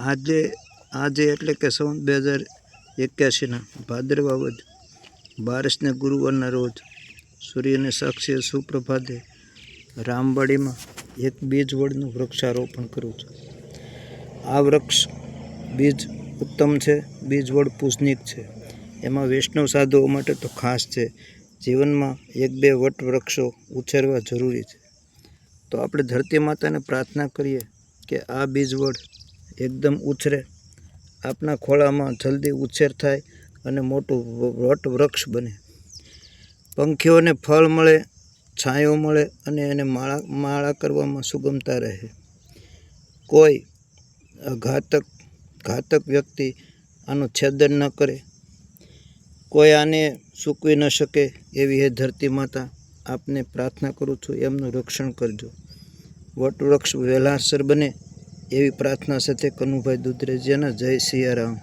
આજે આજે એટલે કે સંવત બે હજાર એક્યાસીના ભાદરવા વદ બારસને ગુરુવારના રોજ સૂર્યને સાક્ષી સુપ્રભાતે રામવાડીમાં એક બીજ વડનું વૃક્ષારોપણ કરું છું. આ વૃક્ષ બીજ ઉત્તમ છે, બીજ વડ પૂજનીક છે. એમાં વૈષ્ણવ સાધુઓ માટે તો ખાસ છે. જીવનમાં એક બે વટ વૃક્ષો ઉછેરવા જરૂરી છે. તો આપણે ધરતી માતાને પ્રાર્થના કરીએ કે આ બીજ વડ એકદમ ઉછરે. આપના ખોળામાં જલ્દી ઉછેર થાય અને મોટું વટ વૃક્ષ બને. પંખીઓને ફળ મળે, છાંયો મળે અને એને માળા માળા કરવામાં સુગમતા રહે. કોઈ ઘાતક ઘાતક વ્યક્તિ આનું છેદન ન કરે. કોઈ આને સૂકવી ન શકે એવી હે ધરતી માતા. આપને પ્રાર્થના કરું છું એમનું રક્ષણ કરજો. વટવૃક્ષ વહેલાસર બને એવી પ્રાર્થના સાથે કનુભાઈ દુધરેજીયાના જય સિયારામ.